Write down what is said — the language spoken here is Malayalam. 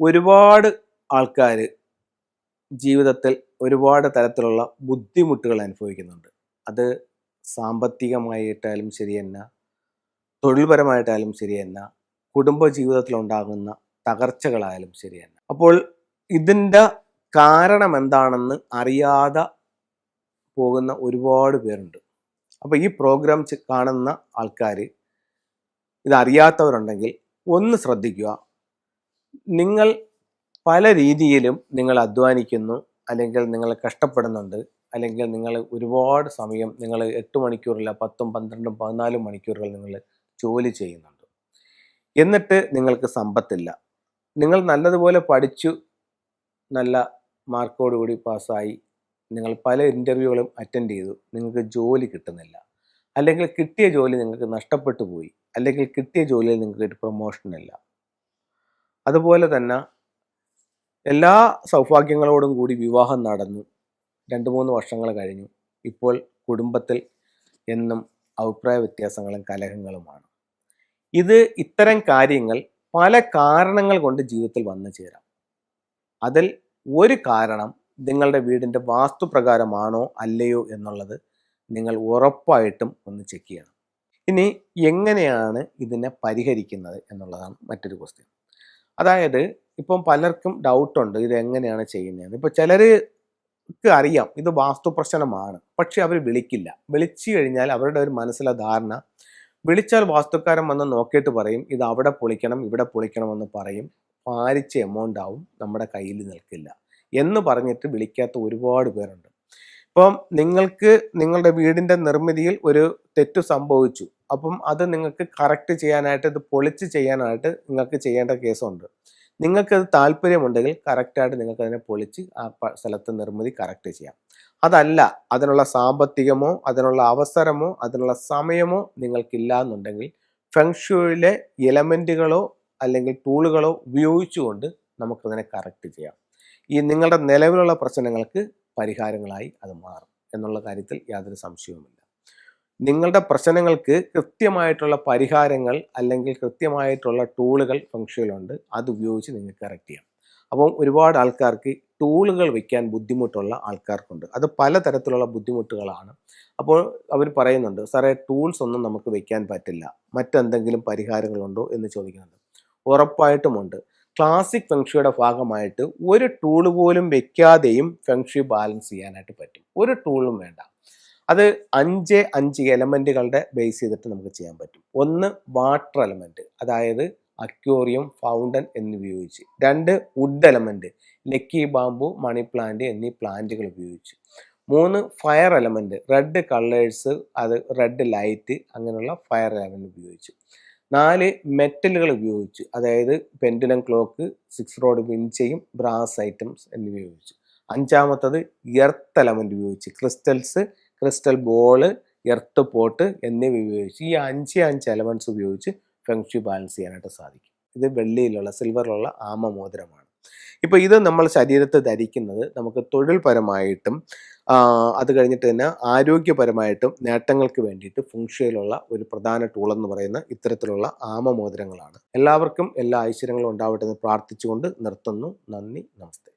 ഒരുപാട് ആൾക്കാർ ജീവിതത്തിൽ ഒരുപാട് തരത്തിലുള്ള ബുദ്ധിമുട്ടുകൾ അനുഭവിക്കുന്നുണ്ട്. അത് സാമ്പത്തികമായിട്ടായാലും ശരി തന്നെ തൊഴിൽപരമായിട്ടായാലും ശരി തന്നെ കുടുംബ ജീവിതത്തിലുണ്ടാകുന്ന തകർച്ചകളായാലും ശരി തന്നെ അപ്പോൾ ഇതിന്റെ കാരണം എന്താണെന്ന് അറിയാതെ പോകുന്ന ഒരുപാട് പേരുണ്ട്. അപ്പോൾ ഈ പ്രോഗ്രാം കാണുന്ന ആൾക്കാർ ഇതറിയാത്തവരുണ്ടെങ്കിൽ ഒന്ന് ശ്രദ്ധിക്കുക. നിങ്ങൾ പല രീതിയിലും നിങ്ങൾ അധ്വാനിക്കുന്നു അല്ലെങ്കിൽ നിങ്ങൾ കഷ്ടപ്പെടുന്നുണ്ട് അല്ലെങ്കിൽ നിങ്ങൾ ഒരുപാട് സമയം നിങ്ങൾ എട്ട് മണിക്കൂറില്ല പത്തും പന്ത്രണ്ടും പതിനാലും മണിക്കൂറുകൾ നിങ്ങൾ ജോലി ചെയ്യുന്നുണ്ട്. എന്നിട്ട് നിങ്ങൾക്ക് സമ്പത്തില്ല. നിങ്ങൾ നല്ലതുപോലെ പഠിച്ചു നല്ല മാർക്കോടുകൂടി പാസ്സായി നിങ്ങൾ പല ഇന്റർവ്യൂകളും അറ്റൻഡ് ചെയ്തു നിങ്ങൾക്ക് ജോലി കിട്ടുന്നില്ല. അല്ലെങ്കിൽ കിട്ടിയ ജോലി നിങ്ങൾക്ക് നഷ്ടപ്പെട്ടു പോയി അല്ലെങ്കിൽ കിട്ടിയ ജോലിയിൽ നിങ്ങൾക്ക് പ്രൊമോഷൻ ഇല്ല അതുപോലെ തന്നെ എല്ലാ സൗഭാഗ്യങ്ങളോടും കൂടി വിവാഹം നടന്നു. രണ്ട് മൂന്ന് വർഷങ്ങൾ കഴിഞ്ഞു. ഇപ്പോൾ കുടുംബത്തിൽ എന്നും അഭിപ്രായ വ്യത്യാസങ്ങളും കലഹങ്ങളുമാണ്. ഇത് ഇത്തരം കാര്യങ്ങൾ പല കാരണങ്ങൾ കൊണ്ട് ജീവിതത്തിൽ വന്നു ചേരാം. അതിൽ ഒരു കാരണം നിങ്ങളുടെ വീടിന്റെ വാസ്തുപ്രകാരമാണോ അല്ലയോ എന്നുള്ളത് നിങ്ങൾ ഉറപ്പായിട്ടും ഒന്ന് ചെക്ക് ചെയ്യണം. ഇനി എങ്ങനെയാണ് ഇതിനെ പരിഹരിക്കുന്നത് എന്നുള്ളതാണ് മറ്റൊരു ക്വസ്റ്റ്യൻ അതായത് ഇപ്പം പലർക്കും ഡൗട്ടുണ്ട് ഇത് എങ്ങനെയാണ് ചെയ്യുന്നത് ഇപ്പം ചിലർക്ക് അറിയാം ഇത് വാസ്തു പ്രശ്നമാണ് പക്ഷെ അവർ വിളിക്കില്ല. വിളിച്ചു കഴിഞ്ഞാൽ അവരുടെ ഒരു മനസ്സിലെ ധാരണ വിളിച്ചാൽ വാസ്തുക്കാരൻ വന്ന് നോക്കിയിട്ട് പറയും ഇത് അവിടെ പൊളിക്കണം ഇവിടെ പൊളിക്കണമെന്ന് പറയും. പാലിച്ച എമൗണ്ട് ആവും നമ്മുടെ കയ്യിൽ നിൽക്കില്ല. എന്ന് പറഞ്ഞിട്ട് വിളിക്കാത്ത ഒരുപാട് പേരുണ്ട്. ഇപ്പം നിങ്ങൾക്ക് നിങ്ങളുടെ വീടിന്റെ നിർമ്മിതിയിൽ ഒരു തെറ്റ് സംഭവിച്ചു. അപ്പം അത് നിങ്ങൾക്ക് കറക്റ്റ് ചെയ്യാനായിട്ട് ഇത് പൊളിച്ച് ചെയ്യാനായിട്ട് നിങ്ങൾക്ക് ചെയ്യേണ്ട കേസുണ്ട്. നിങ്ങൾക്കത് താല്പര്യമുണ്ടെങ്കിൽ കറക്റ്റായിട്ട് നിങ്ങൾക്ക് അതിനെ പൊളിച്ച് ആ സ്ഥലത്ത് നിർമ്മിതി കറക്റ്റ് ചെയ്യാം. അതല്ല അതിനുള്ള സാമ്പത്തികമോ അതിനുള്ള അവസരമോ അതിനുള്ള സമയമോ നിങ്ങൾക്കില്ല എന്നുണ്ടെങ്കിൽ ഫെങ്ഷുയിലെ എലമെന്റുകളോ അല്ലെങ്കിൽ ടൂളുകളോ ഉപയോഗിച്ചുകൊണ്ട് നമുക്കതിനെ കറക്റ്റ് ചെയ്യാം. ഈ നിങ്ങളുടെ നിലവിലുള്ള പ്രശ്നങ്ങൾക്ക് പരിഹാരങ്ങളായി അത് മാറും. എന്നുള്ള കാര്യത്തിൽ യാതൊരു സംശയവുമില്ല. നിങ്ങളുടെ പ്രശ്നങ്ങൾക്ക് കൃത്യമായിട്ടുള്ള പരിഹാരങ്ങൾ അല്ലെങ്കിൽ കൃത്യമായിട്ടുള്ള ടൂളുകൾ ഫംഗ്ഷനിലുണ്ട്. അത് ഉപയോഗിച്ച് നിങ്ങൾക്ക് കറക്റ്റ് ചെയ്യാം. അപ്പം ഒരുപാട് ആൾക്കാർക്ക് ടൂളുകൾ വയ്ക്കാൻ ബുദ്ധിമുട്ടുള്ള ആൾക്കാർക്കുണ്ട്. അത് പലതരത്തിലുള്ള ബുദ്ധിമുട്ടുകളാണ്. അപ്പോൾ അവർ പറയുന്നുണ്ട് സാറേ ടൂൾസ് ഒന്നും നമുക്ക് വയ്ക്കാൻ പറ്റില്ല. മറ്റെന്തെങ്കിലും പരിഹാരങ്ങളുണ്ടോ? എന്ന് ചോദിക്കുന്നുണ്ട്. ഉറപ്പായിട്ടുമുണ്ട്. ക്ലാസിക് ഫെങ്ഷിയുടെ ഭാഗമായിട്ട് ഒരു ടൂൾ പോലും വെക്കാതെയും ഫെങ്ഷി ബാലൻസ് ചെയ്യാനായിട്ട് പറ്റും. ഒരു ടൂളും വേണ്ട. അത് അഞ്ച് അഞ്ച് എലമെന്റുകളുടെ ബേസ് ചെയ്തിട്ട് നമുക്ക് ചെയ്യാൻ പറ്റും. ഒന്ന് വാട്ടർ എലമെന്റ് അതായത് അക്വോറിയം ഫൗണ്ടൻ എന്നിവയോഗിച്ച് രണ്ട് wood element lucky bamboo money plant എന്നീ പ്ലാന്റുകൾ ഉപയോഗിച്ച്. മൂന്ന് ഫയർ എലമെന്റ് റെഡ് കളേഴ്സ് അത് റെഡ് ലൈറ്റ് അങ്ങനെയുള്ള ഫയർ എലമെന്റ് ഉപയോഗിച്ച്. നാല് മെറ്റലുകൾ ഉപയോഗിച്ച് അതായത് പെൻഡുലം ക്ലോക്ക് സിക്സ് റോഡ് വിൻചയും ബ്രാസ് ഐറ്റംസ് എന്നിവ ഉപയോഗിച്ച്. അഞ്ചാമത്തത് എർത്ത് എലമെന്റ് ഉപയോഗിച്ച് crystals crystal ball earth pot എന്നിവ ഉപയോഗിച്ച് ഈ അഞ്ച് അഞ്ച് എലമെന്റ്സ് ഉപയോഗിച്ച് ഫെങ്ഷി ബാലൻസ് ചെയ്യാനായിട്ട് സാധിക്കും. ഇത് വെള്ളിയിലുള്ള സിൽവറിലുള്ള ആമ മോതിരമാണ് ഇപ്പോൾ ഇത് നമ്മൾ ശരീരത്ത് ധരിക്കുന്നത് നമുക്ക് തൊഴിൽപരമായിട്ടും അത് കഴിഞ്ഞിട്ട് തന്നെ ആരോഗ്യപരമായിട്ടും നേട്ടങ്ങൾക്ക് വേണ്ടിയിട്ട് ഫുങ്ഷയിലുള്ള ഒരു പ്രധാന ടൂൾ എന്ന് പറയുന്ന ഇത്തരത്തിലുള്ള ആമ മോതിരങ്ങളാണ് എല്ലാവർക്കും എല്ലാ ഐശ്വര്യങ്ങളും ഉണ്ടാവട്ടെ എന്ന് പ്രാർത്ഥിച്ചുകൊണ്ട് നിർത്തുന്നു. നന്ദി നമസ്തേ.